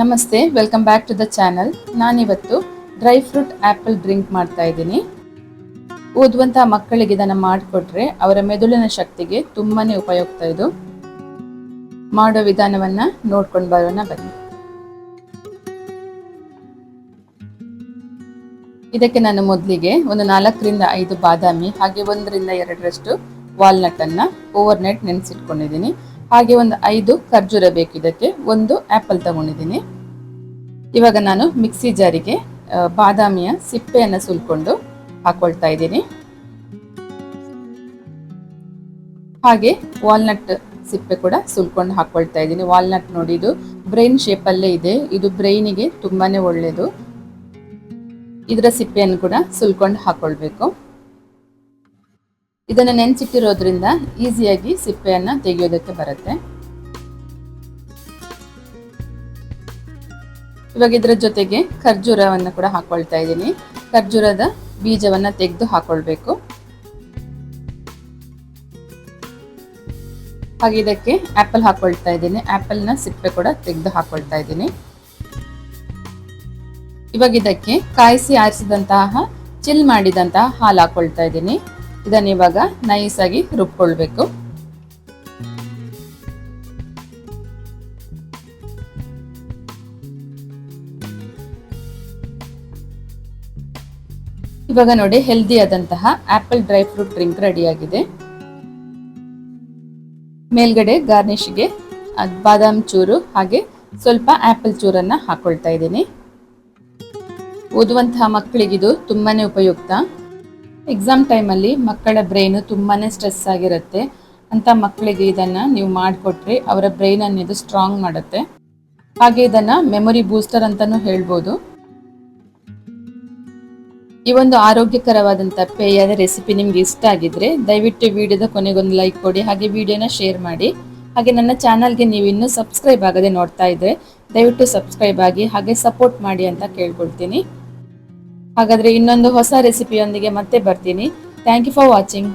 ನಮಸ್ತೆ welcome back to the channel ನಾನಿವತ್ತು dry fruit apple drink ಮಾಡ್ತಾ ಇದ್ದೀನಿ. ಓದುವಂತಹ ಮಕ್ಕಳಿಗೆ ಇದನ್ನು ಮಾಡಿಕೊಟ್ರೆ ಅವರ ಮೆದುಳಿನ ಶಕ್ತಿಗೆ ತುಂಬಾ ಉಪಯುಕ್ತ ಇದು. ಮಾಡೋ ವಿಧಾನವನ್ನು ನೋಡ್ಕೊಂಡು ಬರೋಣ ಬನ್ನಿ. ಇದಕ್ಕೆ ನಾನು ಮೊದಲಿಗೆ ಒಂದು ನಾಲ್ಕರಿಂದ ಐದು ಬಾದಾಮಿ, ಹಾಗೆ ಒಂದರಿಂದ ಎರಡರಷ್ಟು ವಾಲ್ನಟ್ ವಾಲ್ನಟನ್ನು ಓವರ್ ನೈಟ್ ನೆನೆಸಿಟ್ಕೊಂಡಿದ್ದೀನಿ. ಹಾಗೆ ಒಂದು ಐದು ಖರ್ಜೂರ ಬೇಕು ಇದಕ್ಕೆ. ಒಂದು ಆಪಲ್ ತಗೊಂಡಿದ್ದೀನಿ. ಇವಾಗ ನಾನು ಮಿಕ್ಸಿ ಜಾರಿಗೆ ಬಾದಾಮಿಯ ಸಿಪ್ಪೆಯನ್ನು ಸುಲ್ಕೊಂಡು ಹಾಕೊಳ್ತಾ ಇದ್ದೀನಿ. ಹಾಗೆ ವಾಲ್ನಟ್ ಸಿಪ್ಪೆ ಕೂಡ ಸುಲ್ಕೊಂಡು ಹಾಕೊಳ್ತಾ ಇದ್ದೀನಿ. ವಾಲ್ನಟ್ ನೋಡಿ ಇದು ಬ್ರೈನ್ ಶೇಪಲ್ಲೇ ಇದೆ. ಇದು ಬ್ರೈನಿಗೆ ತುಂಬಾನೇ ಒಳ್ಳೆಯದು ಇದರ ಸಿಪ್ಪೆಯನ್ನು ಕೂಡ ಸುಲ್ಕೊಂಡು ಹಾಕೊಳ್ಬೇಕು. ಇದನ್ನು ನೆನೆಸಿಟ್ಟಿರೋದ್ರಿಂದ ಈಸಿಯಾಗಿ ಸಿಪ್ಪೆಯನ್ನು ತೆಗೆಯೋದಕ್ಕೆ ಬರುತ್ತೆ. ಇವಾಗ ಇದರ ಜೊತೆಗೆ ಖರ್ಜೂರವನ್ನು ಕೂಡ ಹಾಕೊಳ್ತಾ ಇದ್ದೀನಿ. ಖರ್ಜೂರದ ಬೀಜವನ್ನ ತೆಗೆದು ಹಾಕೊಳ್ಬೇಕು. ಹಾಗೆ ಇದಕ್ಕೆ ಆಪಲ್ ಹಾಕೊಳ್ತಾ ಇದ್ದೀನಿ. ಆ್ಯಪಲ್ನ ಸಿಪ್ಪೆ ಕೂಡ ತೆಗೆದು ಹಾಕೊಳ್ತಾ ಇದ್ದೀನಿ. ಇವಾಗ ಇದಕ್ಕೆ ಕಾಯಿಸಿ ಆರಿಸಿದಂತಹ, ಚಿಲ್ ಮಾಡಿದಂತಹ ಹಾಲು ಹಾಕೊಳ್ತಾ ಇದ್ದೀನಿ. ಇದನ್ನ ಇವಾಗ ನೈಸ್ ಆಗಿ ರುಬ್ಕೊಳ್ಬೇಕು. ಇವಾಗ ನೋಡಿ ಹೆಲ್ದಿ ಆದಂತಹ apple dry fruit drink ready ಆಗಿದೆ. ಮೇಲ್ಗಡೆ ಗಾರ್ನಿಷ್ಗೆ ಬಾದಾಮ್ ಚೂರು ಹಾಗೆ ಸ್ವಲ್ಪ ಆಪಲ್ ಚೂರನ್ನ ಹಾಕೊಳ್ತಾ ಇದ್ದೀನಿ. ಓದುವಂತಹ ಮಕ್ಕಳಿಗಿದು ತುಂಬಾನೇ ಉಪಯುಕ್ತ. ಎಕ್ಸಾಮ್ ಟೈಮಲ್ಲಿ ಮಕ್ಕಳ ಬ್ರೈನು ತುಂಬಾನೇ ಸ್ಟ್ರೆಸ್ ಆಗಿರುತ್ತೆ. ಅಂತ ಮಕ್ಕಳಿಗೆ ಇದನ್ನ ನೀವು ಮಾಡಿಕೊಟ್ರೆ ಅವರ ಬ್ರೈನ್ ಇದು ಸ್ಟ್ರಾಂಗ್ ಮಾಡುತ್ತೆ. ಹಾಗೆ ಇದನ್ನ ಮೆಮೊರಿ ಬೂಸ್ಟರ್ ಅಂತಾನೂ ಹೇಳ್ಬೋದು. ಈ ಒಂದು ಆರೋಗ್ಯಕರವಾದಂಥ ಪೇಯದ ರೆಸಿಪಿ ನಿಮ್ಗೆ ಇಷ್ಟ ಆಗಿದ್ರೆ ದಯವಿಟ್ಟು ವಿಡಿಯೋದ ಕೊನೆಗೊಂದು ಲೈಕ್ ಕೊಡಿ, ಹಾಗೆ ವಿಡಿಯೋನ ಶೇರ್ ಮಾಡಿ. ಹಾಗೆ ನನ್ನ ಚಾನಲ್ಗೆ ನೀವು ಇನ್ನೂ ಸಬ್ಸ್ಕ್ರೈಬ್ ಆಗದೆ ನೋಡ್ತಾ ಇದ್ರೆ ದಯವಿಟ್ಟು ಸಬ್ಸ್ಕ್ರೈಬ್ ಆಗಿ, ಹಾಗೆ ಸಪೋರ್ಟ್ ಮಾಡಿ ಅಂತ ಕೇಳ್ಕೊಳ್ತೀನಿ. ಹಾಗಾದ್ರೆ ಇನ್ನೊಂದು ಹೊಸ ರೆಸಿಪಿಯೊಂದಿಗೆ ಮತ್ತೆ ಬರ್ತೀನಿ. Thank you for watching